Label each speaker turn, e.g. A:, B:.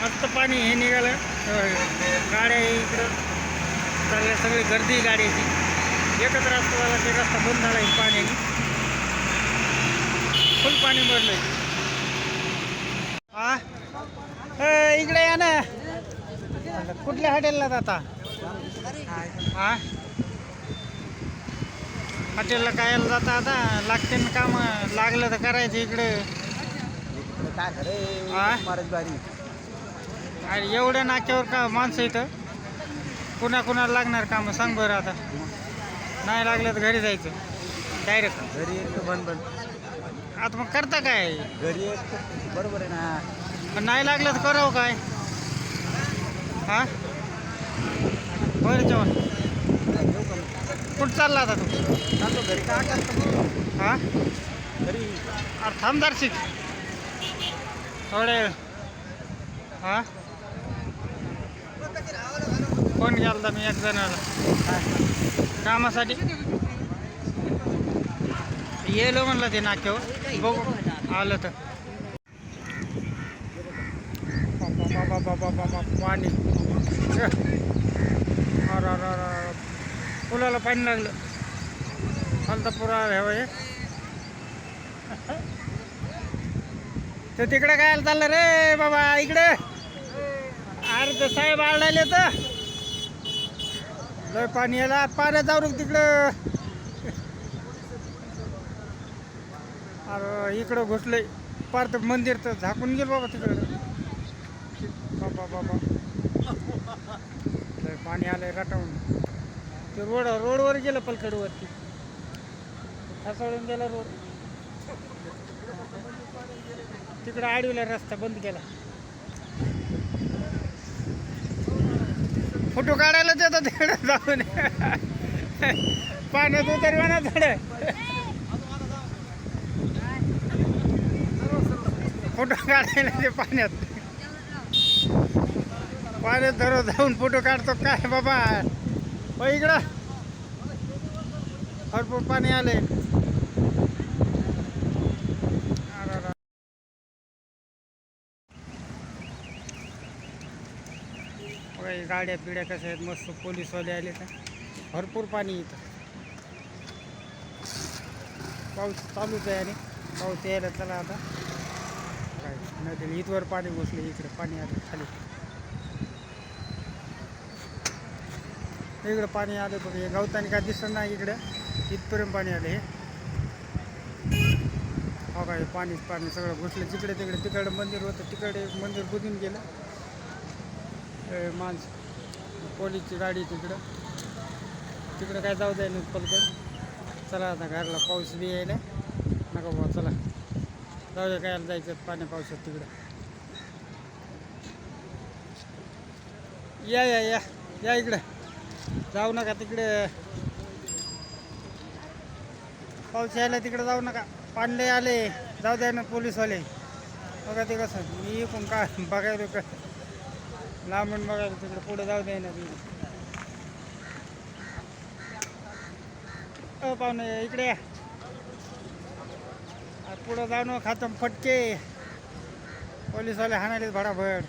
A: मस्त पाणी हे निघालं. गाड्या इकडं. चालल्या सगळी गर्दी गाड्याची एकच रस्ता झाला ते रस्ता बंद झाला आहे पाण्याने. फुल पाणी भरलंय. हा इकडे या ना. कुठल्या हॉटेलला जाता? हा हॉटेलला कायला जाता आता? लागते ना काम. लागलं तर करायचं इकडे.
B: काय खरं
A: हा?
B: महाराज बारी
A: आणि एवढ्या नाक्यावर का माणसं इथं? कुणा कुणाला लागणार काम? सांग बरं आता. नाही लागलं तर घरी जायचं. डायरेक्ट
B: घरी एक बंद बंद.
A: आता मग करता काय?
B: घरी एक बरोबर आहे ना.
A: पण नाही लागलं तर करावं काय? हा? बरं जेवण.
B: का मग?
A: कुठं चालला आता तू?
B: चाललो घरी. काय करतो
A: हा?
B: घरी.
A: अरे थांब थोडे हा? फोन केला मी एक जणाला कामासाठी. येलो म्हणलं ते नाक्यावर. बघू. आलं तर. बाबा बाबा बाबा बाबा पाणी. छे. पुलाला पाणी लागलं. हलता पुरा ह्यावं हे ते तिकडे काय चाललं रे बाबा? इकडे. अरे तर साहेब आळले तर. लय पाणी याला पाण्यात जाऊ तिकडं. अरे इकडं घुसलंय पार तर मंदिर तर झाकून गेलं बाबा तिकडं. बाबा बाबा. लय पाणी आलंय रटावून. ते रोड रोडवर गेलं पलकडवरती ठसाळून गेला रोड. तिकडं आडवीला रस्ता बंद केला. फोटो काढायला देतो तिकडे जाऊन. पाण्यात उतरवाना थोडं फोटो काढायला ते पाण्यात. पाण्यात धरो जाऊन फोटो काढतो. काय बाबा? इकडं? भरपूर पाणी आले गाड्या पिड्या कशा आहेत? मस्त पोलीसवाले आले तर भरपूर पाणी येतं पाऊस चालूच आहे आणि पाऊस यायला चला आता. काय नदी इथवर पाणी घुसले इकडे पाणी आलं खाली. इकडं पाणी आलं बघ हे गवताने काय दिसत नाही इकडं. इथपर्यंत पाणी आलं हे. हो काय पाणीच पाणी सगळं घुसलं. जिकडे तिकडे तिकडं मंदिर होतं तिकडे मंदिर बुजून गेलं. माणसं. पोलीसची गाडी तिकडं. तिकडं काय जाऊ द्या नाही पलकड चला आता घरला पाऊस बी यायला नका भाऊ चला. जाऊ द्या काय जायचं पाण्या पावसात तिकडं. या या या. या इकडं. जाऊ नका तिकडे. पाऊस यायला तिकडे जाऊ नका. पांडे आले. जाऊ द्या ना पोलीसवाले. बघा ते कसं. मी पण काय बघायला का लांबून बघा तिकडे पुढे जाऊ दे ना तुम्ही. हो, पाहुणे इकडे या. पुढं जाऊ न खातम फटके. पोलीसवाले हाणाले भडाभड.